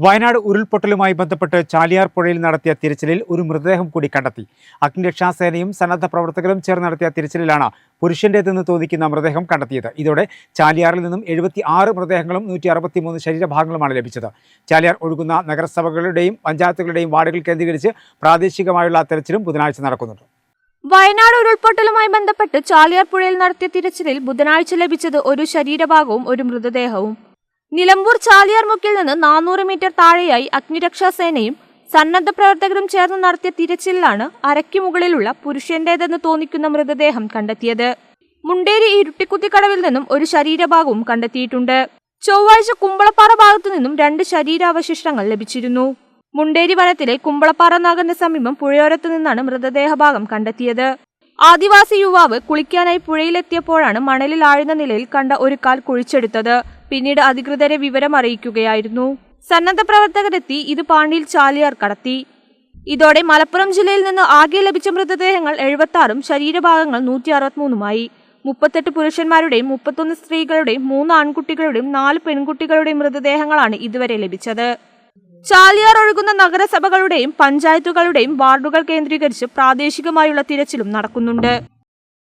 വയനാട് ഉരുൾപൊട്ടലുമായി ബന്ധപ്പെട്ട് ചാലിയാർ പുഴയിൽ നടത്തിയ തിരച്ചിലിൽ ഒരു മൃതദേഹം കൂടി കണ്ടെത്തി. അഗ്നിരക്ഷാസേനയും സന്നദ്ധ പ്രവർത്തകരും ചേർന്ന് നടത്തിയ തിരച്ചിലിലാണ് പുരുഷന്റേതെന്ന് തോന്നിക്കുന്ന മൃതദേഹം കണ്ടെത്തിയത്. ഇതോടെ ചാലിയാറിൽ നിന്നും എഴുപത്തി ആറ് മൃതദേഹങ്ങളും നൂറ്റി അറുപത്തിമൂന്ന് ശരീരഭാഗങ്ങളുമാണ് ലഭിച്ചത്. ചാലിയാർ ഒഴുകുന്ന നഗരസഭകളുടെയും പഞ്ചായത്തുകളുടെയും വാർഡുകൾ കേന്ദ്രീകരിച്ച് പ്രാദേശികമായുള്ള തെരച്ചിലും ബുധനാഴ്ച നടക്കുന്നുണ്ട്. വയനാട് ഉരുൾപൊട്ടലുമായി ബന്ധപ്പെട്ട് ചാലിയാർ പുഴയിൽ നടത്തിയ തിരച്ചിലിൽ ബുധനാഴ്ച ലഭിച്ചത് ഒരു ശരീരഭാഗവും ഒരു മൃതദേഹവും. നിലമ്പൂർ ചാലിയാർ മുക്കിൽ നിന്ന് നാനൂറ് മീറ്റർ താഴെയായി അഗ്നിരക്ഷാ സേനയും സന്നദ്ധ പ്രവർത്തകരും ചേർന്ന് നടത്തിയ തിരച്ചിലാണ് അരയ്ക്ക് മുകളിലുള്ള പുരുഷന്റേതെന്ന് തോന്നിക്കുന്ന മൃതദേഹം കണ്ടെത്തിയത്. മുണ്ടേരി ഇരുട്ടിക്കുത്തിക്കടവിൽ നിന്നും ഒരു ശരീരഭാഗവും കണ്ടെത്തിയിട്ടുണ്ട്. ചൊവ്വാഴ്ച കുമ്പളപ്പാറ ഭാഗത്തു നിന്നും രണ്ട് ശരീരാവശിഷ്ടങ്ങൾ ലഭിച്ചിരുന്നു. മുണ്ടേരി വനത്തിലെ കുമ്പളപ്പാറ നാഗന് സമീപം പുഴയോരത്തു നിന്നാണ് മൃതദേഹഭാഗം കണ്ടെത്തിയത്. ആദിവാസി യുവാവ് കുളിക്കാനായി പുഴയിലെത്തിയപ്പോഴാണ് മണലിൽ ആഴ്ന്ന നിലയിൽ കണ്ട ഒരു കാൽ കുഴിച്ചെടുത്തത്. പിന്നീട് അധികൃതരെ വിവരം അറിയിക്കുകയായിരുന്നു. സന്നദ്ധ പ്രവർത്തകരെത്തി ഇത് പാണ്ടിയിൽ ചാലിയാർ കടത്തി. ഇതോടെ മലപ്പുറം ജില്ലയിൽ നിന്ന് ആകെ ലഭിച്ച മൃതദേഹങ്ങൾ എഴുപത്തി ശരീരഭാഗങ്ങൾ നൂറ്റി അറുപത്തിമൂന്നുമായി മുപ്പത്തെട്ട് പുരുഷന്മാരുടെയും മുപ്പത്തൊന്ന് സ്ത്രീകളുടെയും മൂന്ന് ആൺകുട്ടികളുടെയും നാല് പെൺകുട്ടികളുടെയും മൃതദേഹങ്ങളാണ് ഇതുവരെ ലഭിച്ചത്. ചാലിയാർ ഒഴുകുന്ന നഗരസഭകളുടെയും പഞ്ചായത്തുകളുടെയും വാർഡുകൾ കേന്ദ്രീകരിച്ച് പ്രാദേശികമായുള്ള തിരച്ചിലും നടക്കുന്നുണ്ട്.